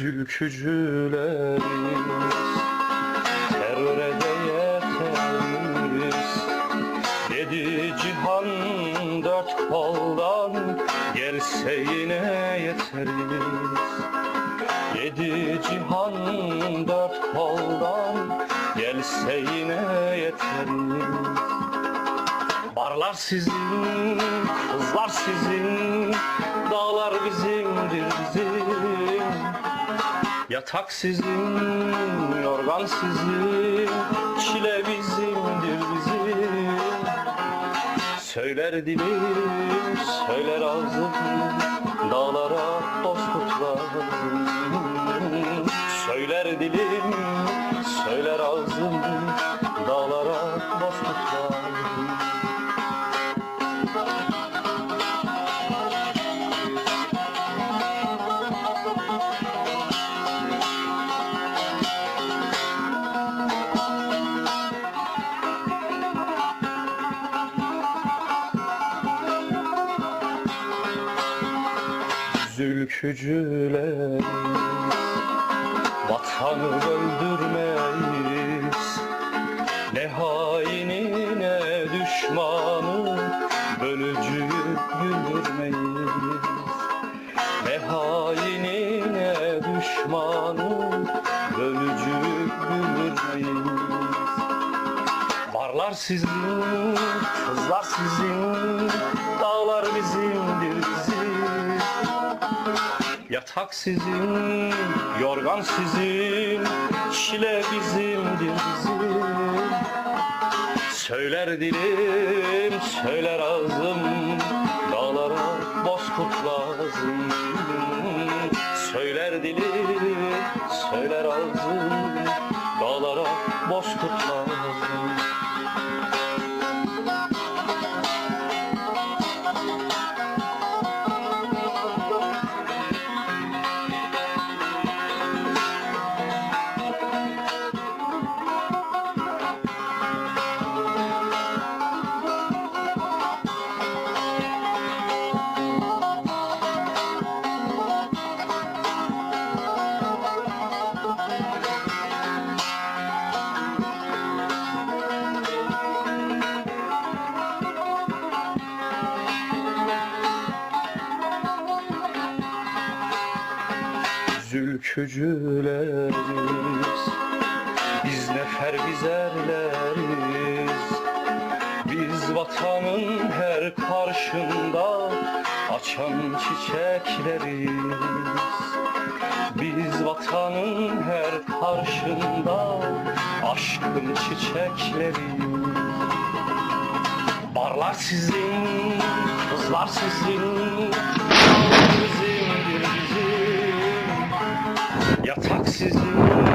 Zülkücülerimiz Teröre de yeteriz Dedi cihan dört koldan Gelse yine yeteriz Yedi cihan dört koldan Gelse yine yeteriz Barlar sizin, kızlar sizin Dağlar bizimdir bizim Yatak sizin, yorgan sizin Çile bizimdir bizim. Söyler dilim, söyler ağzım Dağlara bozkurt lazım Söyler dilim, Zülkücülerimiz Vatanı öldürmeyiz. Ne haini ne düşmanı. Bölücüyü güldürmeyiz. Ne haini ne düşmanı. Bölücüyü güldürmeyiz. Barlar sizin, kızlar sizin, dağlar bizimdir bizim. Yatak sizin, yorgan sizin, çile bizimdir bizim. Söyler dilim, söyler ağzım, dağlara bozkurt lazım. Söyler dilim, söyler ağzım, dağlara bozkurt lazım. Zülkücülerimiz Biz nefer bizerleriz Biz vatanın her karşında Açan çiçekleriz. Biz vatanın her karşında Aşkın çiçekleriz. Barlar sizin, kızlar sizin, dağlar bizimdir bizim. Yatak sizin,